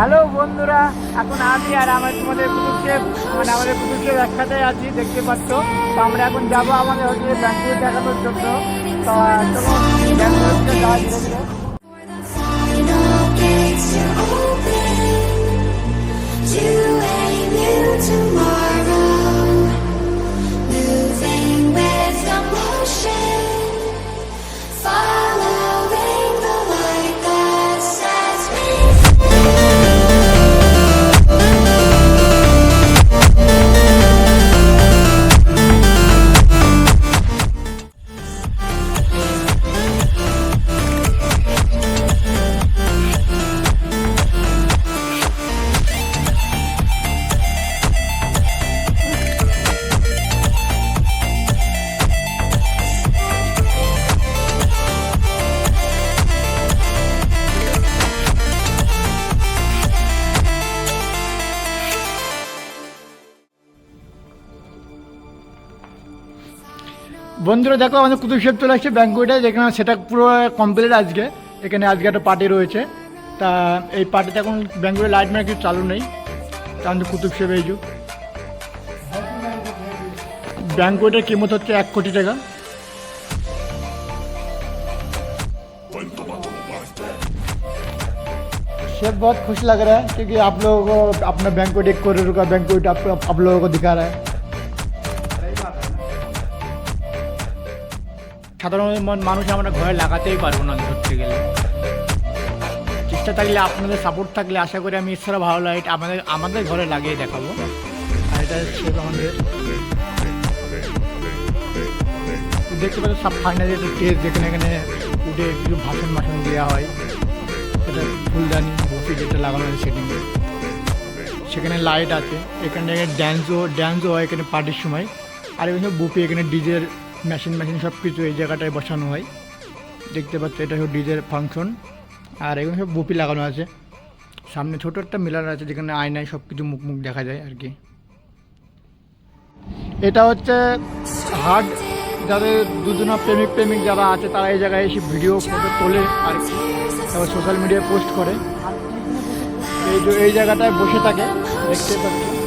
Hello বন্ধুরা, এখন আমি আর আমার তোমাদের পুতুলকে মানে আমাদের পুতুলকে একসাথে আছি, দেখতে পাচ্ছ। তো আমরা এখন যাব আমাদের হচ্ছে ব্যাংকে দেখানোর জন্য। তো বন্ধুরা দেখো আমাদের কুতুব শেপ চলে আসছে ব্যাঙ্কুইটা যেখানে সেটা পুরো কমপ্লিট আজকে এখানে আজকে একটা পার্টি রয়েছে তা এই পার্টিতে এখন ব্যাঙ্কুইটে লাইট মানে কিছু চালু নেই তা আমাদের কুতুব শেপ এই যুগ ব্যাঙ্কুইটের কিমত হচ্ছে এক কোটি টাকা शेफ बहुत खुश लग रहा है क्योंकि आप लोगों को अपना बैंकुट एक करोड़ का बैंकुट आप, आप लोगों को दिखा रहा है সাধারণ মানুষ আমরা ঘরে লাগাতেই পারব না ধরতে গেলে। চেষ্টা থাকলে আপনাদের সাপোর্ট থাকলে আশা করি আমি এছাড়া ভালো লাইট আমাদের আমাদের ঘরে লাগিয়ে দেখাবো। আর এটা শেপ আমাদের দেখতে পাচ্ছি সব ফাইনালি একটা স্টেজ যেখানে এখানে উঠে কিছু ভাষণ ভাষণ দেওয়া হয়। এটা ফুলদানি বসে যেটা লাগানো হয় সেটিংয়ে সেখানে লাইট আছে। এখানে ড্যান্সও ড্যান্সও হয় এখানে পার্টির সময়। আর এখানে বুপি এখানে ডিজের মেশিন মেশিন সব কিছু এই জায়গাটায় বসানো হয়। দেখতে পাচ্ছ, এটা হলো ডিজের ফাংশন আর এখানে সব বুপি লাগানো আছে। সামনে ছোট একটা মিলার আছে, যেখানে আয়নায় সব কিছু মুখ মুখ দেখা যায় আর কি। এটা হচ্ছে হার্ড যাদের দুজনা প্রেমিক প্রেমিক যারা আছে, তারা এই জায়গায় এসে ভিডিও ফটো তোলে আর কি। তারপর সোশ্যাল মিডিয়ায় পোস্ট করে। এই এই জায়গাটায় বসে থাকে, দেখতে পাচ্ছি।